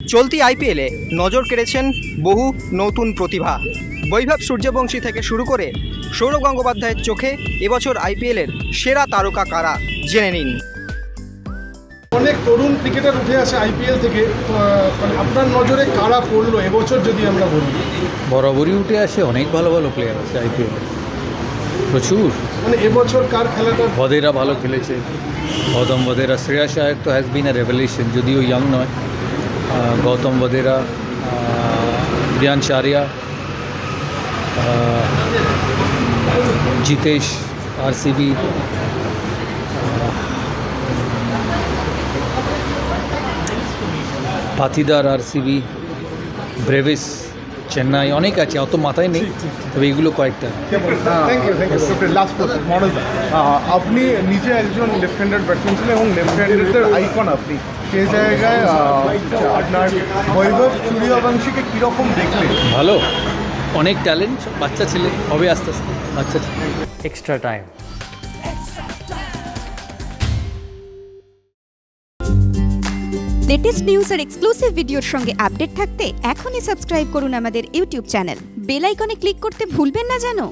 চলতি আইপিএলে নজর কেড়েছেন বহু নতুন প্রতিভা। বৈভব সূর্যবংশী থেকে শুরু করে সৌরভ গঙ্গোপাধ্যায়ের চোখে এবছর আইপিএলের সেরা তারকা কারা? জেনে নিন। অনেক তরুণ ক্রিকেটার উঠে আসে আইপিএল থেকে। মানে আপনার নজরে কারা পড়ল এবছর যদি আমরা বলি? বরাবরই উঠে আসে অনেক ভালো ভালো প্লেয়ার আছে আইপিএল। প্রচুর। মানে এবছর কার খেলাটা? ভদেরা ভালো খেলেছে। গৌতম ভদেরা শ্রেয়া আয়ত্ত তো হ্যাজ বিন এ রেভলিউশন যদিও ইয়াং নয়। আহ, Gautam বদেরা Priyan Charia Jitesh RCB Patidar RCB Brevis Chennai অনেক আছে অত মাথায় নেই তবে এগুলো কয়েকটা thank you thank you last question মনোজা আপনি নিজে একজন লেফট হ্যান্ডেড ব্যাটসম্যান ছিলেন এবং লেফট হ্যান্ডেডের আইকন আপনি সেই জায়গায় আপনার বৈভব সূর্যবংশীকে কীরকম দেখলেন ভালো। অনেক ট্যালেন্ট বাচ্চা ছেলে হবে আস্তে আস্তে বাচ্চা ছেলে। এক্সট্রা টাইম লেটেস্ট নিউজ আর এক্সক্লুসিভ ভিডিওর সঙ্গে আপডেট থাকতে এখনই সাবস্ক্রাইব করুন আমাদের ইউটিউব চ্যানেল বেল আইকনে ক্লিক করতে ভুলবেন না জানো?